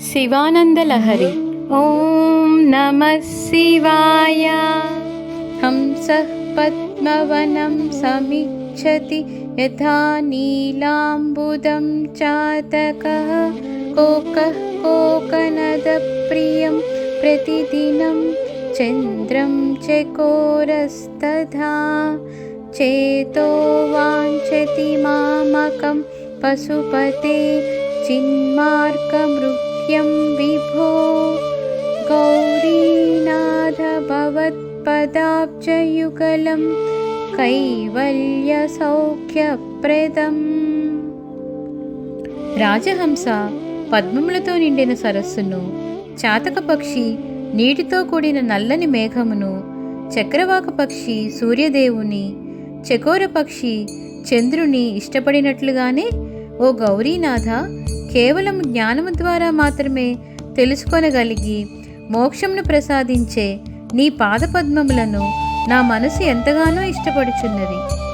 शिवानन्दलहरी। ॐ नमः शिवाय। हंसः पद्मवनं समीक्षति यथा नीलाम्बुदं चातकः। कोकः कोकनदप्रियं प्रतिदिनं चन्द्रं चकोरस्तथा। चेतो वाञ्छति मामकं पशुपते चिन्मार्गमृग्यं विभो गौरीनाथ भवत्पदाब्जयुगलं కైవల్యసౌఖ్యప్రదం రాజహంస పద్మములతో నిండిన సరస్సును చాతక పక్షి నీటితో కూడిన నల్లని మేఘమును చక్రవాక పక్షి సూర్యదేవుని చకోర పక్షి చంద్రుని ఇష్టపడినట్లుగానే ఓ గౌరీనాథ కేవలం జ్ఞానము ద్వారా మాత్రమే తెలుసుకొనగలిగి మోక్షమును ప్రసాదించే నీ పాదపద్మములను నా మనసు ఎంతగానో ఇష్టపడుచున్నది.